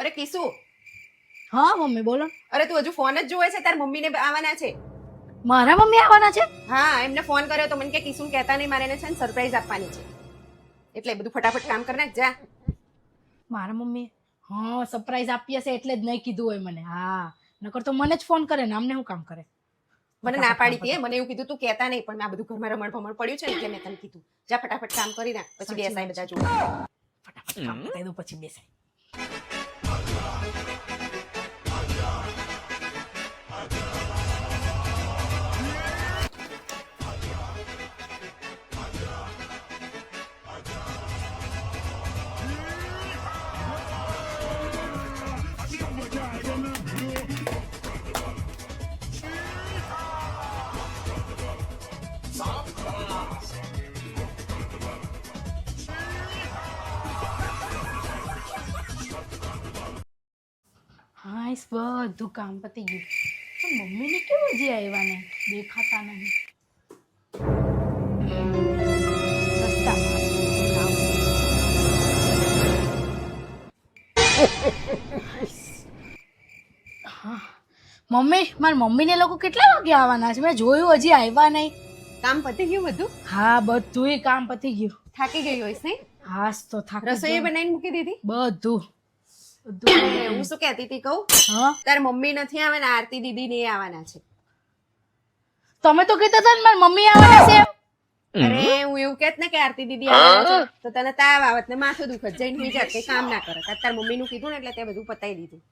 અરે કિસુ. હા મમ્મી બોલો. અરે તું હજુ ફોન જ જોવે છે તાર મમ્મીને આવવાના છે. મારા મમ્મી આવવાના છે? હા એમને ફોન કર્યો તો મને કે કિસુ કહેતા નહીં મારે એને છે ને સરપ્રાઈઝ આપવાની છે. એટલે બધું ફટાફટ કામ કરી નાખ જા. મારા મમ્મી હા સરપ્રાઈઝ આપી હશે એટલે જ નહીં કીધું હોય મને. હા. નકર તો મને જ ફોન કરે ને અમને હું કામ કરે? મને ના પાડી હતી મને એવું કીધું તું કહેતા નહીં પણ મેં આ બધું ઘરમાં રમણ ભમણ પડ્યું છે ને એટલે મેં તને કીધું. જા ફટાફટ કામ કરી નાખ પછી બેસાય બધા જોડે. ફટાફટ કામ કરી દઉં પછી બેસાય. Rock. હાઈસ બધું કામ પતી ગયું. પણ મમ્મીને કેમ હજી આવ્યા નહીં દેખાતા નહીં. મમ્મી મારી મમ્મીને લોકો કેટલા વાગે આવવાના છે? મેં જોયું હજી આવ્યા નહીં. કામ પતી ગયું બધું? હા બધુંય કામ પતી ગયું. થાકી ગઈ હોઈશ નહીં? હાસ તો થાકી રસોઈ બનાવીને મૂકી દીધી? બધું. હું શું કહેતી હતી કહું? હા? તાર મમ્મી નથી આવવાના આરતી દીદી ને આવવાના છે. તમે તો કહેતા હતા ને મારી મમ્મી આવવાના છે. અરે હું એવું કહેત ને કે આરતી દીદી આવવાના છે તો તને તાવ આવત ને માથું દુખત જઈને હુઈ જાત કઈ કામ ના કરે તાર મમ્મી નું કીધું ને એટલે તે બધું પતાઈ દીધું.